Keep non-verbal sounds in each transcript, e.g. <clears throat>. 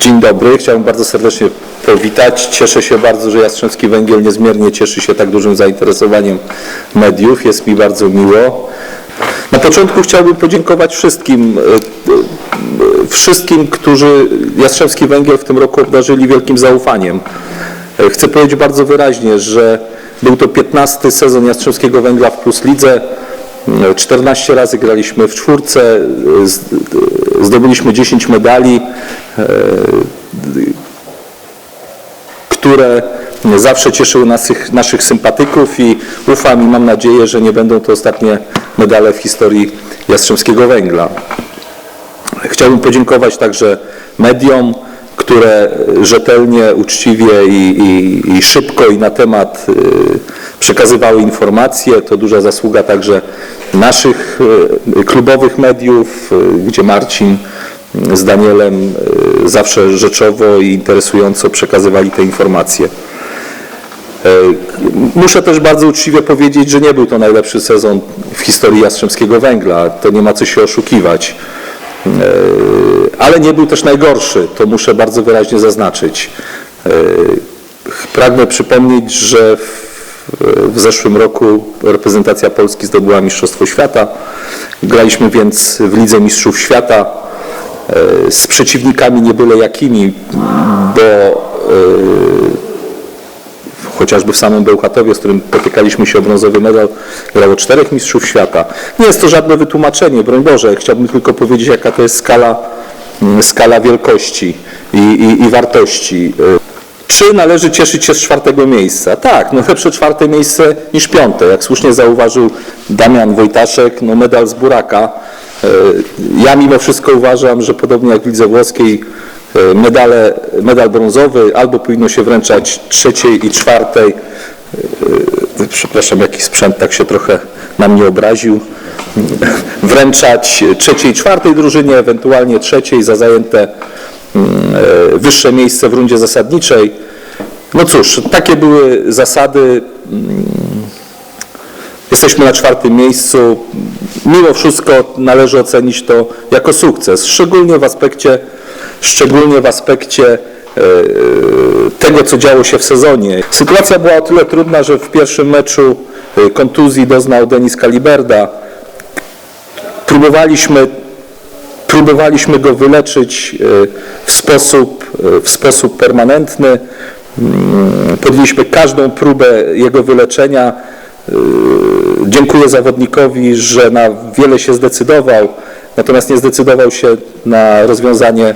Dzień dobry, chciałbym bardzo serdecznie powitać. Cieszę się bardzo, że Jastrzębski Węgiel niezmiernie cieszy się tak dużym zainteresowaniem mediów. Jest mi bardzo miło. Na początku chciałbym podziękować wszystkim, e, e, wszystkim, którzy Jastrzębski Węgiel w tym roku obdarzyli wielkim zaufaniem. E, Chcę powiedzieć bardzo wyraźnie, że był to 15 sezon Jastrzębskiego Węgla w Plus Lidze. E, 14 razy graliśmy w czwórce, e, e, zdobyliśmy 10 medali, e, które zawsze cieszyły naszych, naszych sympatyków i ufam i mam nadzieję, że nie będą to ostatnie medale w historii Jastrzębskiego Węgla. Chciałbym podziękować także mediom, które rzetelnie, uczciwie i, i, i szybko i na temat y, przekazywały informacje. To duża zasługa także naszych y, klubowych mediów, gdzie Marcin z Danielem y, zawsze rzeczowo i interesująco przekazywali te informacje. E, Muszę też bardzo uczciwie powiedzieć, że nie był to najlepszy sezon w historii Jastrzębskiego Węgla. To nie ma co się oszukiwać. E, Ale nie był też najgorszy, to muszę bardzo wyraźnie zaznaczyć. Pragnę przypomnieć, że w, zeszłym roku reprezentacja Polski zdobyła Mistrzostwo Świata. Graliśmy więc w Lidze Mistrzów Świata z przeciwnikami nie byle jakimi, bo e, chociażby w samym Bełchatowie, z którym potykaliśmy się o brązowy medal, grało czterech mistrzów świata. Nie jest to żadne wytłumaczenie, broń Boże, chciałbym tylko powiedzieć, jaka to jest skala, mm, skala wielkości i, i, i wartości. Y, Czy należy cieszyć się z czwartego miejsca? Tak, no lepsze czwarte miejsce niż piąte. Jak słusznie zauważył Damian Wojtaszek, no medal z Buraka. Ja mimo wszystko uważam, że podobnie jak w lidze włoskiej e, medale, medal brązowy albo powinno się wręczać trzeciej i czwartej. e, Przepraszam, jakiś sprzęt tak się trochę na mnie obraził. <laughs> Wręczać trzeciej i czwartej drużynie, ewentualnie trzeciej za zajęte mm, e, wyższe miejsce w rundzie zasadniczej. No cóż, takie były zasady. Jesteśmy na czwartym miejscu. Mimo wszystko należy ocenić to jako sukces, szczególnie w aspekcie, szczególnie w aspekcie e, tego, co działo się w sezonie. Sytuacja była o tyle trudna, że w pierwszym meczu e, kontuzji doznał Denis Kaliberda. Próbowaliśmy, próbowaliśmy go wyleczyć e, w sposób, w sposób permanentny. Mm, Podjęliśmy każdą próbę jego wyleczenia. Yy, Dziękuję zawodnikowi, że na wiele się zdecydował, natomiast nie zdecydował się na rozwiązanie,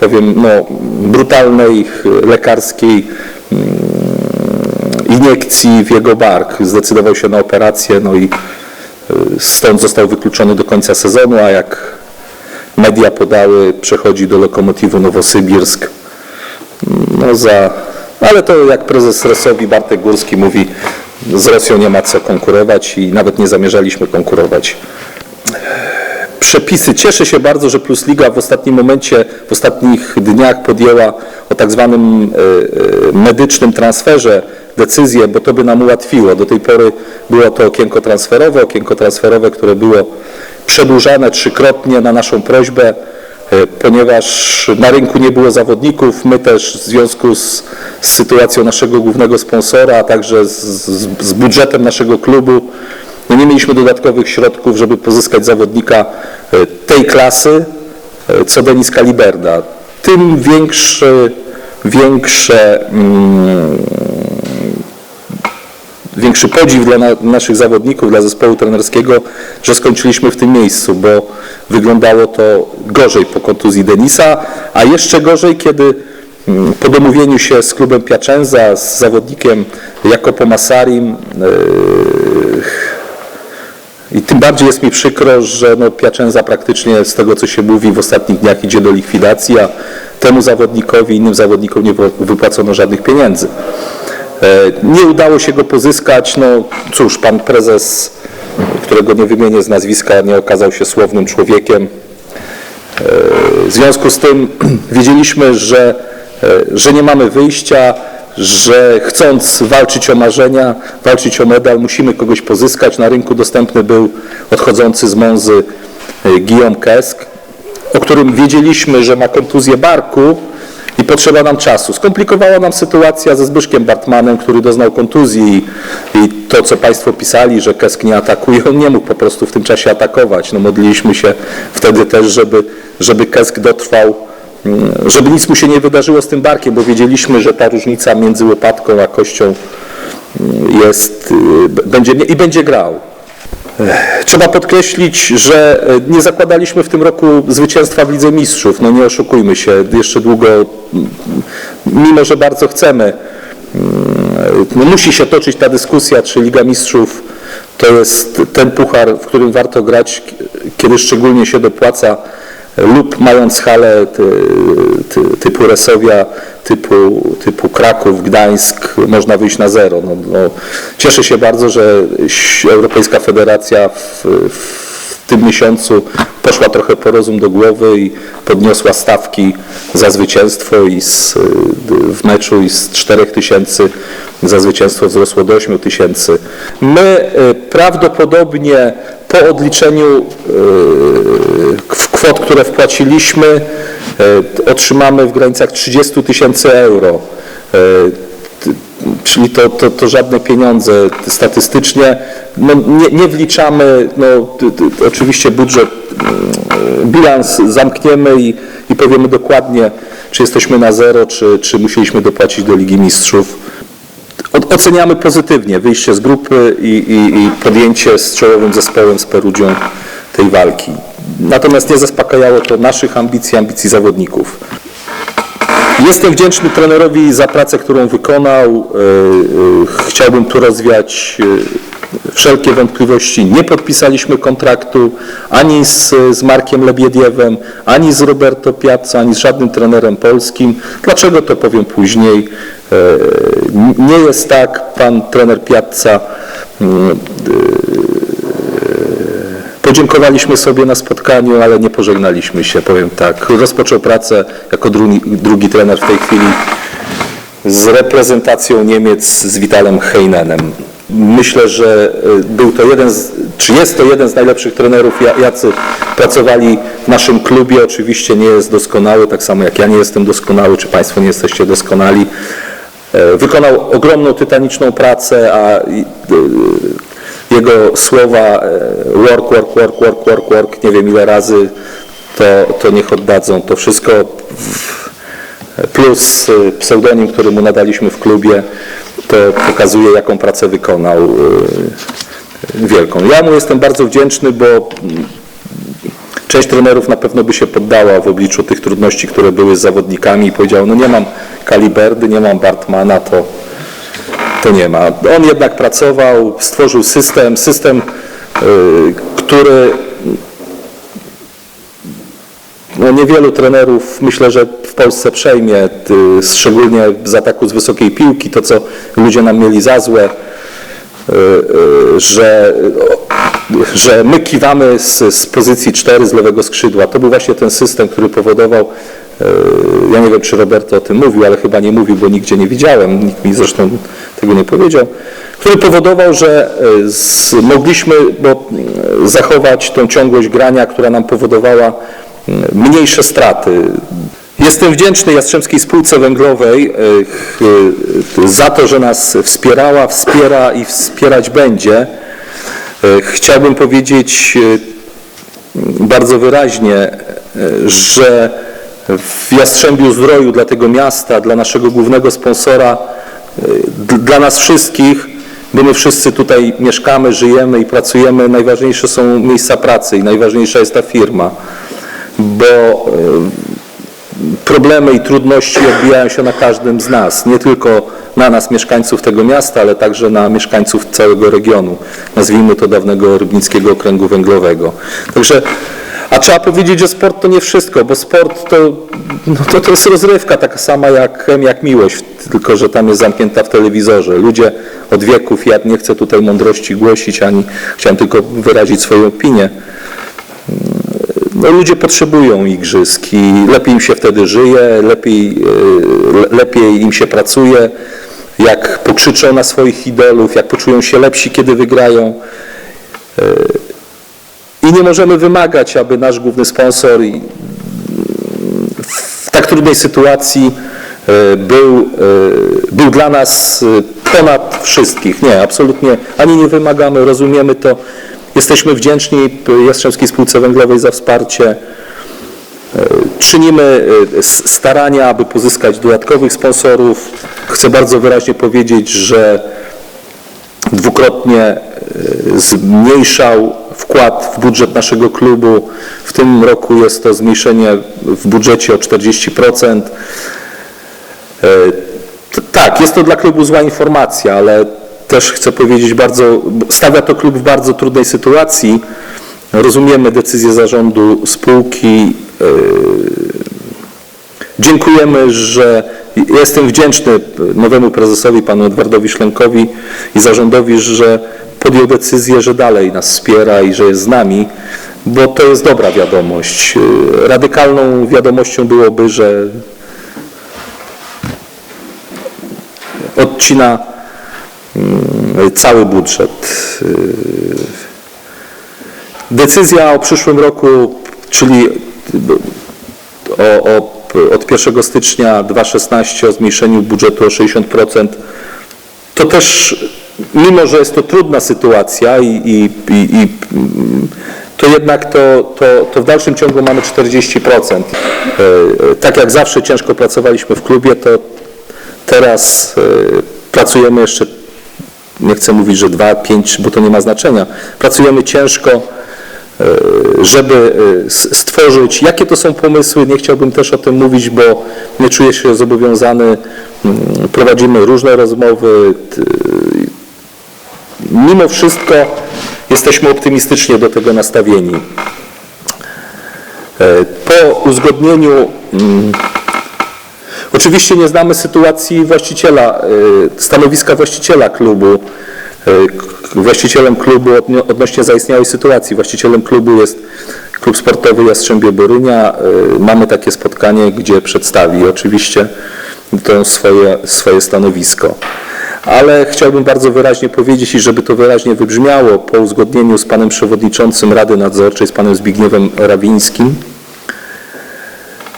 powiem, no, brutalnej yy, lekarskiej mm, iniekcji w jego bark. Zdecydował się na operację, no i yy, stąd został wykluczony do końca sezonu, a jak media podały, przechodzi do Lokomotivu Nowosybirsk. No za, ale to jak prezes Resowi Bartek Górski mówi, z Rosją nie ma co konkurować i nawet nie zamierzaliśmy konkurować. Przepisy. Cieszę się bardzo, że Plus Liga w ostatnim momencie, w ostatnich dniach podjęła o tak zwanym e, e, medycznym transferze decyzję, bo to by nam ułatwiło. Do tej pory było to okienko transferowe, okienko transferowe, które było przedłużane trzykrotnie na naszą prośbę, ponieważ na rynku nie było zawodników. My też w związku z, z sytuacją naszego głównego sponsora, a także z, z, z budżetem naszego klubu, no nie mieliśmy dodatkowych środków, żeby pozyskać zawodnika e, tej klasy, e, co Denis Kaliberda. Tym większy, większe, mm, większy podziw dla na, naszych zawodników, dla zespołu trenerskiego, że skończyliśmy w tym miejscu, bo wyglądało to gorzej po kontuzji Denisa, a jeszcze gorzej, kiedy mm, po domówieniu się z klubem Piacenza, z zawodnikiem Jakopo Masarim, i tym bardziej jest mi przykro, że no Piacenza praktycznie z tego co się mówi w ostatnich dniach idzie do likwidacji, a temu zawodnikowi, innym zawodnikom nie wy- wypłacono żadnych pieniędzy. E, Nie udało się go pozyskać, no cóż, pan prezes, którego nie wymienię z nazwiska, nie okazał się słownym człowiekiem. E, W związku z tym <clears throat> wiedzieliśmy, że, e, że nie mamy wyjścia, że chcąc walczyć o marzenia, walczyć o medal, musimy kogoś pozyskać. Na rynku dostępny był odchodzący z Monzy e, Guillaume Kesk. o którym wiedzieliśmy, że ma kontuzję barku potrzeba nam czasu. Skomplikowała nam sytuacja ze Zbyszkiem Bartmanem, który doznał kontuzji i, i to, co Państwo pisali, że Kesk nie atakuje, on nie mógł po prostu w tym czasie atakować. No, modliliśmy się wtedy też, żeby, żeby Kesk dotrwał, mm, żeby nic mu się nie wydarzyło z tym barkiem, bo wiedzieliśmy, że ta różnica między łopatką a kością mm, jest, y, będzie i będzie grał. Trzeba podkreślić, że e, nie zakładaliśmy w tym roku zwycięstwa w Lidze Mistrzów. No nie oszukujmy się, jeszcze długo, mimo że bardzo chcemy, mm, no musi się toczyć ta dyskusja, czy Liga Mistrzów to jest ten puchar, w którym warto grać, kiedy szczególnie się dopłaca lub mając halę ty, ty, typu Resowia, typu, typu Kraków, Gdańsk, można wyjść na zero. No, no, cieszę się bardzo, że Europejska Federacja w, w tym miesiącu poszła trochę po rozum do głowy i podniosła stawki za zwycięstwo i z, w meczu i z 4 tysięcy za zwycięstwo wzrosło do 8 tysięcy. My y, prawdopodobnie po odliczeniu w kwot, które wpłaciliśmy, e, otrzymamy w granicach 30 tysięcy euro. E, Czyli to, to, to żadne pieniądze statystycznie. No, nie, nie wliczamy, no, oczywiście budżet, mm, bilans zamkniemy i, i powiemy dokładnie, czy jesteśmy na zero, czy, czy musieliśmy dopłacić do Ligi Mistrzów. Oceniamy pozytywnie wyjście z grupy i, i, i podjęcie z czołowym zespołem z Perugią tej walki. Natomiast nie zaspokajało to naszych ambicji, ambicji zawodników. Jestem wdzięczny trenerowi za pracę, którą wykonał. E, e, Chciałbym tu rozwiać e, wszelkie wątpliwości. Nie podpisaliśmy kontraktu ani z, z Markiem Lebiediewem, ani z Roberto Piazza, ani z żadnym trenerem polskim. Dlaczego to powiem później. Nie jest tak, pan trener Piazza mm, Podziękowaliśmy sobie na spotkaniu, ale nie pożegnaliśmy się, powiem tak. Rozpoczął pracę jako drugi, drugi trener w tej chwili z reprezentacją Niemiec z Witalem Heinenem. Myślę, że y, był to jeden z, czy jest to jeden z najlepszych trenerów, ja- jacy pracowali w naszym klubie. Oczywiście nie jest doskonały, tak samo jak ja nie jestem doskonały, czy Państwo nie jesteście doskonali. E, Wykonał ogromną, tytaniczną pracę, a y, jego słowa e, work, work, work, work, work, work, nie wiem ile razy, to, to niech oddadzą to wszystko. Plus y, pseudonim, który mu nadaliśmy w klubie, to pokazuje, jaką pracę wykonał y, wielką. Ja mu jestem bardzo wdzięczny, bo mm, część trenerów na pewno by się poddała w obliczu tych trudności, które były z zawodnikami i powiedział, no nie mam Kaliberdy, nie mam Bartmana, to, to nie ma. On jednak pracował, stworzył system, system, y, który no niewielu trenerów myślę, że w Polsce przejmie, y, szczególnie z ataku z wysokiej piłki, to co ludzie nam mieli za złe, y, że, że my kiwamy z, z pozycji 4 z lewego skrzydła. To był właśnie ten system, który powodował, ja nie wiem czy Roberto o tym mówił, ale chyba nie mówił, bo nigdzie nie widziałem, nikt mi zresztą tego nie powiedział, który powodował, że z, mogliśmy bo, y, zachować tą ciągłość grania, która nam powodowała mniejsze straty. Jestem wdzięczny Jastrzębskiej Spółce Węglowej za to, że nas wspierała, wspiera i wspierać będzie. Chciałbym powiedzieć bardzo wyraźnie, że w Jastrzębiu Zdroju dla tego miasta, dla naszego głównego sponsora, y, dla nas wszystkich, bo my wszyscy tutaj mieszkamy, żyjemy i pracujemy, najważniejsze są miejsca pracy i najważniejsza jest ta firma, bo y, problemy i trudności odbijają się na każdym z nas, nie tylko na nas, mieszkańców tego miasta, ale także na mieszkańców całego regionu, nazwijmy to dawnego Rybnickiego Okręgu Węglowego. Także, a trzeba powiedzieć, że sport to nie wszystko, bo sport to, no to, to jest rozrywka taka sama jak jak miłość, tylko że tam jest zamknięta w telewizorze. Ludzie od wieków, ja nie chcę tutaj mądrości głosić, ani chciałem tylko wyrazić swoją opinię, no, ludzie potrzebują igrzysk i lepiej im się wtedy żyje, lepiej, e, le- lepiej im się pracuje, jak pokrzyczą na swoich idolów, jak poczują się lepsi, kiedy wygrają. I nie możemy wymagać, aby nasz główny sponsor i trudnej sytuacji e, był, e, był dla nas e, ponad wszystkich. Nie, absolutnie ani nie wymagamy, rozumiemy to. Jesteśmy wdzięczni Jastrzębskiej Spółce Węglowej za wsparcie. Czynimy starania, aby pozyskać dodatkowych sponsorów. Chcę bardzo wyraźnie powiedzieć, że dwukrotnie zmniejszał wkład w budżet naszego klubu. W tym roku jest to zmniejszenie w budżecie o 40%. E, Tak, jest to dla klubu zła informacja, ale też chcę powiedzieć bardzo, stawia to klub w bardzo trudnej sytuacji. Rozumiemy decyzję zarządu spółki. e, Dziękujemy, że jestem wdzięczny nowemu prezesowi, panu Edwardowi Szlenkowi i zarządowi, że podjął decyzję, że dalej nas wspiera i że jest z nami, bo to jest dobra wiadomość. E, Radykalną wiadomością byłoby, że odcina mm, cały budżet. Decyzja o przyszłym roku, czyli o, o, od 1 stycznia 2016 o zmniejszeniu budżetu o 60%, to też, mimo że jest to trudna sytuacja i, i, i, i to jednak to, to, to w dalszym ciągu mamy 40%. E, Tak jak zawsze ciężko pracowaliśmy w klubie, to teraz e, pracujemy jeszcze, nie chcę mówić, że dwa, pięć, bo to nie ma znaczenia. Pracujemy ciężko, e, żeby stworzyć, jakie to są pomysły, nie chciałbym też o tym mówić, bo nie czuję się zobowiązany. Mm, Prowadzimy różne rozmowy. Mimo wszystko jesteśmy optymistycznie do tego nastawieni. E, Po uzgodnieniu mm, Oczywiście nie znamy sytuacji właściciela, y, stanowiska właściciela klubu. K- Właścicielem klubu odno- odnośnie zaistniałej sytuacji, właścicielem klubu jest Klub Sportowy Jastrzębie Borynia. Mamy takie spotkanie, gdzie przedstawi oczywiście to swoje, swoje stanowisko. Ale chciałbym bardzo wyraźnie powiedzieć i żeby to wyraźnie wybrzmiało po uzgodnieniu z panem przewodniczącym Rady Nadzorczej, z panem Zbigniewem Rawińskim,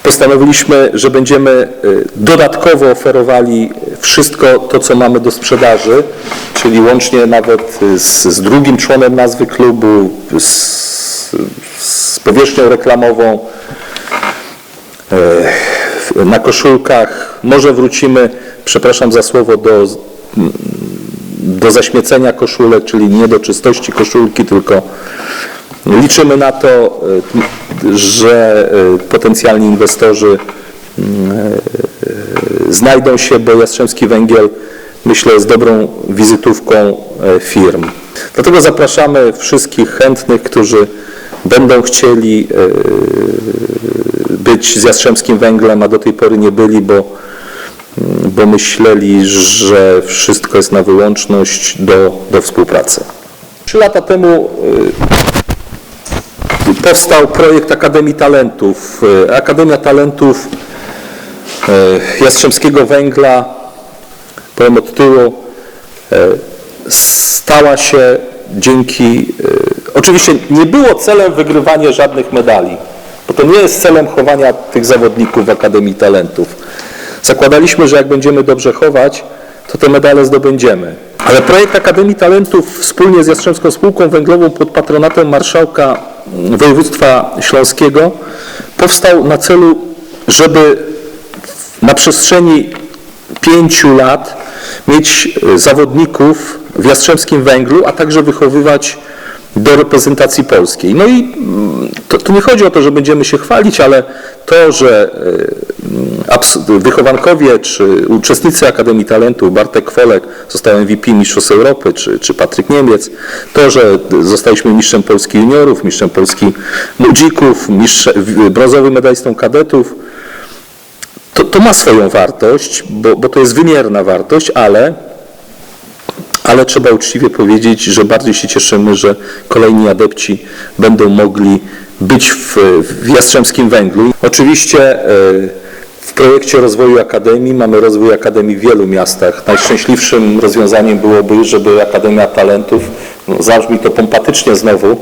postanowiliśmy, że będziemy y, dodatkowo oferowali wszystko to, co mamy do sprzedaży, czyli łącznie nawet y, z, z drugim członem nazwy klubu, z, z powierzchnią reklamową, e, na koszulkach. Może wrócimy, przepraszam za słowo, do, do zaśmiecenia koszulek, czyli nie do czystości koszulki, tylko Liczymy na to, y, że y, potencjalni inwestorzy y, znajdą się, bo Jastrzębski Węgiel myślę jest dobrą wizytówką y, firm. Dlatego zapraszamy wszystkich chętnych, którzy będą chcieli y, być z Jastrzębskim Węglem, a do tej pory nie byli, bo, bo myśleli, że wszystko jest na wyłączność do, do współpracy. Trzy lata temu y, powstał projekt Akademii Talentów. E, Akademia Talentów e, Jastrzębskiego Węgla, powiem od tyłu, stała się dzięki, oczywiście nie było celem wygrywania żadnych medali, bo to nie jest celem chowania tych zawodników w Akademii Talentów. Zakładaliśmy, że jak będziemy dobrze chować, to te medale zdobędziemy. Ale projekt Akademii Talentów wspólnie z Jastrzębską Spółką Węglową pod patronatem marszałka województwa śląskiego powstał na celu, żeby na przestrzeni pięciu lat mieć zawodników w Jastrzębskim Węglu, a także wychowywać do reprezentacji polskiej. No i mm, to, tu nie chodzi o to, że będziemy się chwalić, ale to, że abs- wychowankowie czy uczestnicy Akademii Talentu, Bartek Kwolek został MVP Mistrzostw Europy, czy, czy Patryk Niemiec, to, że zostaliśmy mistrzem Polski juniorów, mistrzem Polski młodzików, mistrz, brązowym medalistą kadetów, to, to ma swoją wartość, bo, bo to jest wymierna wartość, ale, ale trzeba uczciwie powiedzieć, że bardziej się cieszymy, że kolejni adepci będą mogli być w, w Jastrzębskim Węglu. Oczywiście e, w projekcie rozwoju Akademii mamy rozwój Akademii w wielu miastach. Najszczęśliwszym rozwiązaniem byłoby, żeby Akademia Talentów, no, zabrzmi to pompatycznie znowu, mm,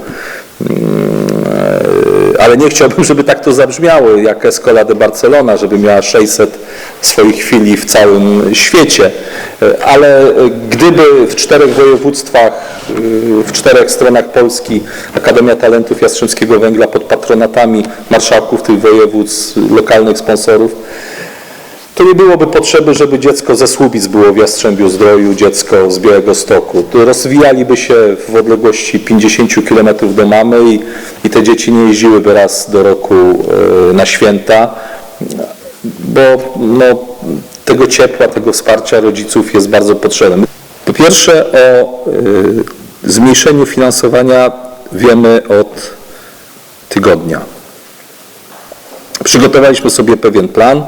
e, ale nie chciałbym, <laughs> żeby tak to zabrzmiało, jak Escola de Barcelona, żeby miała 600 swoich chwili w całym świecie. E, Ale e, gdyby w czterech województwach, e, w czterech stronach Polski Akademia Talentów Jastrzębskiego Węgla pod patronatami marszałków tych województw, lokalnych sponsorów, to nie byłoby potrzeby, żeby dziecko ze Słubic było w Jastrzębiu Zdroju, dziecko z Białego Stoku. To rozwijaliby się w odległości 50 km do mamy i, i te dzieci nie jeździłyby raz do roku na święta, bo no, tego ciepła, tego wsparcia rodziców jest bardzo potrzebne. Po pierwsze o e, zmniejszeniu finansowania wiemy od tygodnia. Przygotowaliśmy sobie pewien plan,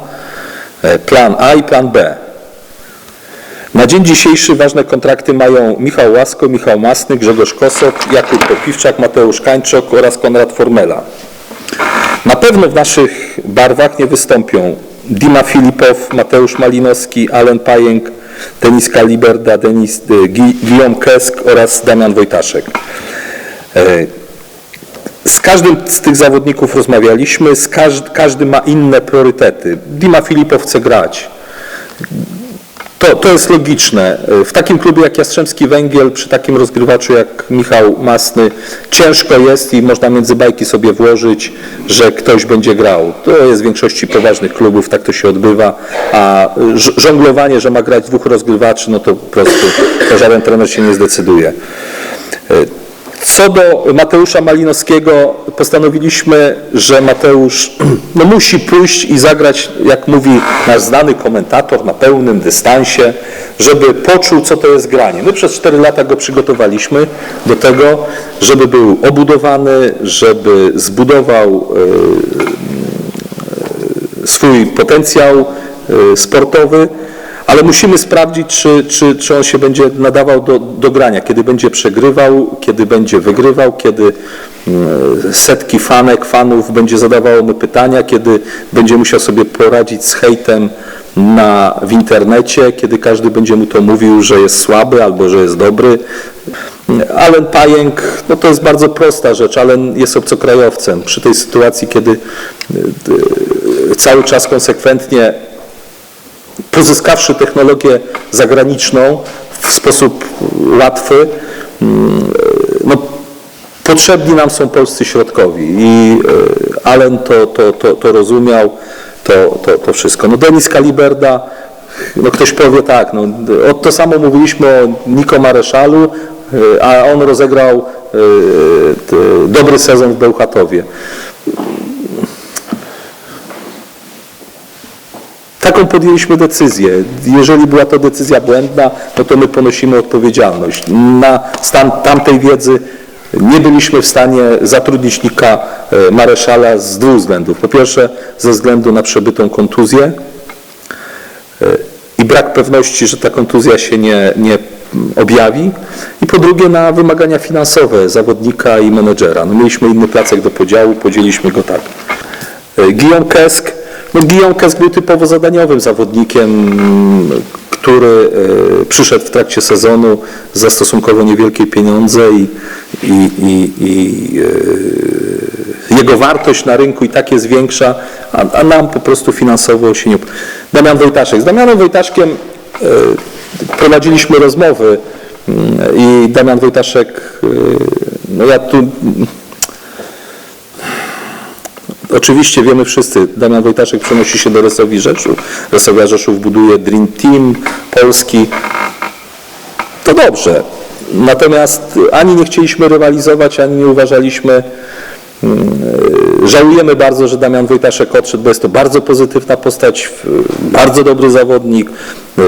e, plan A i plan B. Na dzień dzisiejszy ważne kontrakty mają Michał Łasko, Michał Masny, Grzegorz Kosok, Jakub Popiwczak, Mateusz Kańczok oraz Konrad Formela. Na pewno w naszych barwach nie wystąpią Dima Filipow, Mateusz Malinowski, Alen Pajęk, Denis Kaliberda, Denis, Gi- Guillaume Kesk oraz Damian Wojtaszek. E, z każdym z tych zawodników rozmawialiśmy, każdy, każdy ma inne priorytety. Dima Filipow chce grać. To, to jest logiczne. W takim klubie jak Jastrzębski Węgiel, przy takim rozgrywaczu jak Michał Masny, ciężko jest i można między bajki sobie włożyć, że ktoś będzie grał. To jest w większości poważnych klubów, tak to się odbywa, a ż- żonglowanie, że ma grać dwóch rozgrywaczy, no to po prostu to żaden trener się nie zdecyduje. Co do Mateusza Malinowskiego, postanowiliśmy, że Mateusz <clears throat> no, musi pójść i zagrać, jak mówi nasz znany komentator, na pełnym dystansie, żeby poczuł, co to jest granie. My przez 4 lata go przygotowaliśmy do tego, żeby był obudowany, żeby zbudował e, swój potencjał e, sportowy, ale musimy sprawdzić, czy, czy, czy on się będzie nadawał do, do grania, kiedy będzie przegrywał, kiedy będzie wygrywał, kiedy mm, setki fanek, fanów będzie zadawało mu pytania, kiedy będzie musiał sobie poradzić z hejtem na, w internecie, kiedy każdy będzie mu to mówił, że jest słaby albo że jest dobry. Alen Pajęk, no to jest bardzo prosta rzecz, Alen jest obcokrajowcem. Przy tej sytuacji, kiedy y, y, cały czas konsekwentnie pozyskawszy technologię zagraniczną w sposób łatwy, mm, no, potrzebni nam są polscy środkowi i e, Allen to, to, to, to rozumiał, to, to, to wszystko. No Denis Kaliberda, no ktoś powie tak, no, o, to samo mówiliśmy o Niko Mareszalu, e, a on rozegrał e, dobry sezon w Bełchatowie. Taką podjęliśmy decyzję. Jeżeli była to decyzja błędna, no to my ponosimy odpowiedzialność. Na stan tamtej wiedzy nie byliśmy w stanie zatrudnić Nika e, Mareszala z dwóch względów. Po pierwsze ze względu na przebytą kontuzję e, i brak pewności, że ta kontuzja się nie, nie objawi. I po drugie na wymagania finansowe zawodnika i menedżera. No mieliśmy inny placek do podziału, podzieliliśmy go tak. E, Guillaume Kesk, no Kesk był typowo zadaniowym zawodnikiem, który e, przyszedł w trakcie sezonu za stosunkowo niewielkie pieniądze i, i, i, i e, jego wartość na rynku i tak jest większa, a, a nam po prostu finansowo się nie... Damian Wojtaszek. Z Damianem Wojtaszkiem e, prowadziliśmy rozmowy mm, i Damian Wojtaszek, no ja tu Oczywiście wiemy wszyscy, Damian Wojtaszek przenosi się do Resowi Rzeszów. Resowia Rzeszów buduje Dream Team Polski. To dobrze. Natomiast ani nie chcieliśmy rywalizować, ani nie uważaliśmy, mm, żałujemy bardzo, że Damian Wojtaszek odszedł, bo jest to bardzo pozytywna postać, bardzo dobry zawodnik,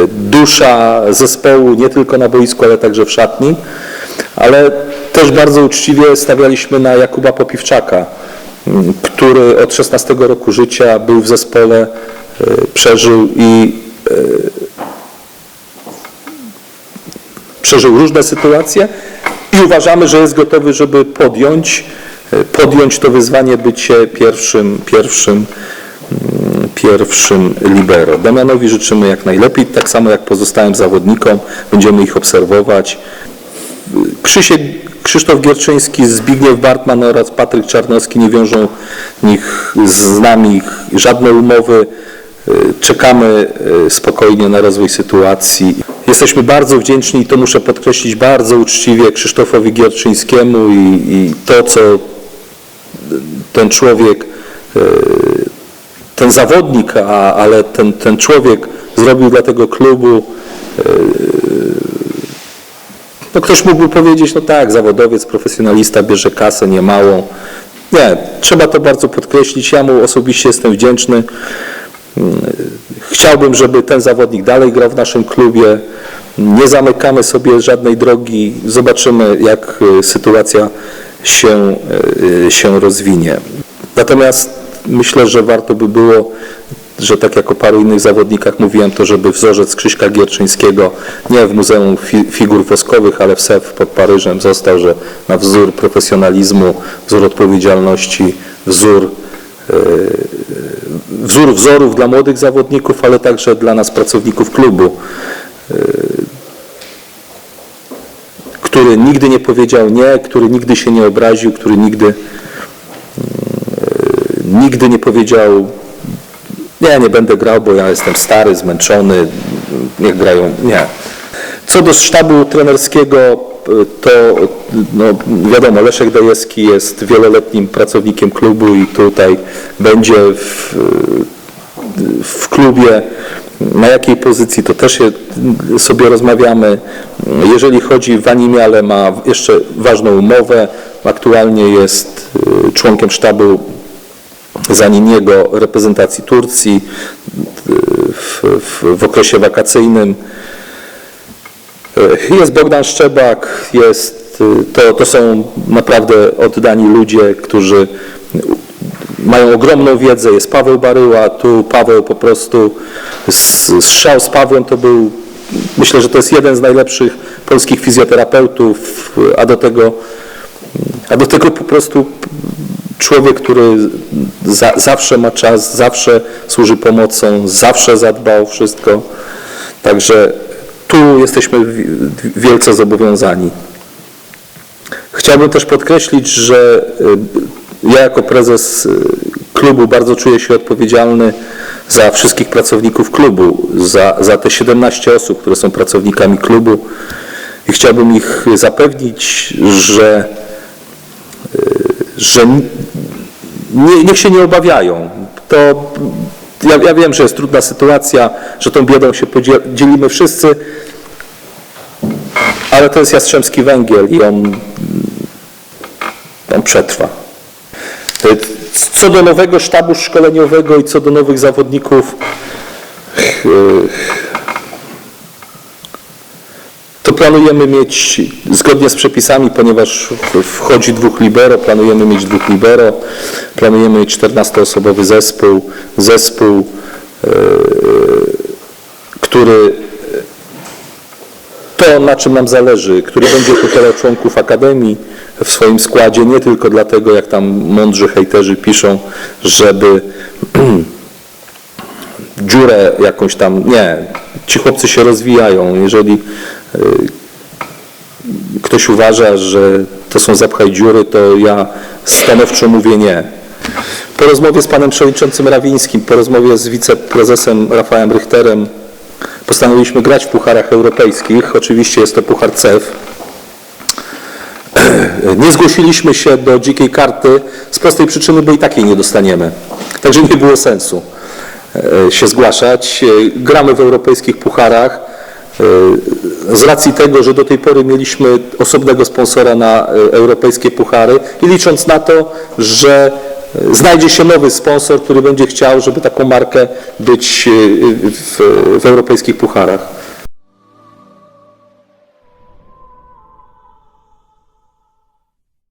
dusza zespołu nie tylko na boisku, ale także w szatni. Ale też bardzo uczciwie stawialiśmy na Jakuba Popiwczaka, m, który od 16 roku życia był w zespole, e, przeżył i e, przeżył różne sytuacje i uważamy, że jest gotowy, żeby podjąć, e, podjąć to wyzwanie bycie pierwszym, pierwszym, mm, pierwszym libero. Damianowi życzymy jak najlepiej, tak samo jak pozostałym zawodnikom, będziemy ich obserwować. Krzysiek Krzysztof Gierczyński, Zbigniew Bartman oraz Patryk Czarnowski nie wiążą nich z nami żadne umowy. Y, Czekamy y, spokojnie na rozwój sytuacji. Jesteśmy bardzo wdzięczni i to muszę podkreślić bardzo uczciwie Krzysztofowi Gierczyńskiemu i, i to, co ten człowiek, y, ten zawodnik, a, ale ten, ten człowiek zrobił dla tego klubu. No ktoś mógłby powiedzieć, no tak, zawodowiec, profesjonalista bierze kasę niemałą. Nie, trzeba to bardzo podkreślić. Ja mu osobiście jestem wdzięczny. Mm, Chciałbym, żeby ten zawodnik dalej grał w naszym klubie. Nie zamykamy sobie żadnej drogi. Zobaczymy, jak y, sytuacja się, y, się rozwinie. Natomiast myślę, że warto by było, że tak jak o paru innych zawodnikach mówiłem, to żeby wzorzec Krzyśka Gierczyńskiego nie w Muzeum Fi- Figur Woskowych, ale w SEW pod Paryżem został, że na wzór profesjonalizmu, wzór odpowiedzialności, wzór wzór wzorów dla młodych zawodników, ale także dla nas pracowników klubu, yy, który nigdy nie powiedział nie, który nigdy się nie obraził, który nigdy yy, nigdy nie powiedział nie, nie będę grał, bo ja jestem stary, zmęczony, niech grają, nie. Co do sztabu trenerskiego, to no, wiadomo, Leszek Dajewski jest wieloletnim pracownikiem klubu i tutaj będzie w, w klubie. Na jakiej pozycji, to też sobie rozmawiamy. Jeżeli chodzi, Wanimiale ma jeszcze ważną umowę. Aktualnie jest y, członkiem sztabu Zaniniego reprezentacji Turcji w, w, w okresie wakacyjnym. Y, Jest Bogdan Szczebak, jest, y, to, to są naprawdę oddani ludzie, którzy mają ogromną wiedzę. Jest Paweł Baryła, tu Paweł po prostu, strzał z Pawłem to był, myślę, że to jest jeden z najlepszych polskich fizjoterapeutów, a do tego, a do tego po prostu człowiek, który za, zawsze ma czas, zawsze służy pomocą, zawsze zadba o wszystko. Także tu jesteśmy wi- wielce zobowiązani. Chciałbym też podkreślić, że y, ja jako prezes y, klubu bardzo czuję się odpowiedzialny za wszystkich pracowników klubu, za, za te 17 osób, które są pracownikami klubu i chciałbym ich zapewnić, że, y, że nie, niech się nie obawiają. To ja, ja wiem, że jest trudna sytuacja, że tą biedą się dzielimy wszyscy, ale to jest Jastrzębski Węgiel i on, on przetrwa. Y, Co do nowego sztabu szkoleniowego i co do nowych zawodników, y, to planujemy mieć, zgodnie z przepisami, ponieważ wchodzi dwóch libero, planujemy mieć dwóch libero, planujemy mieć 14-osobowy zespół, zespół, e, który to, na czym nam zależy, który będzie popierał członków Akademii w swoim składzie, nie tylko dlatego, jak tam mądrzy hejterzy piszą, żeby <clears throat> dziurę jakąś tam, nie, ci chłopcy się rozwijają, jeżeli y, ktoś uważa, że to są zapchaj dziury, to ja stanowczo mówię nie. Po rozmowie z panem przewodniczącym Rawińskim, po rozmowie z wiceprezesem Rafałem Richterem postanowiliśmy grać w pucharach europejskich. Oczywiście jest to puchar CEF. Nie zgłosiliśmy się do dzikiej karty z prostej przyczyny, bo i takiej nie dostaniemy. Także nie było sensu się zgłaszać. E, Gramy w europejskich pucharach. E, Z racji tego, że do tej pory mieliśmy osobnego sponsora na e, europejskie puchary i licząc na to, że e, znajdzie się nowy sponsor, który będzie chciał, żeby taką markę być e, w, w europejskich pucharach.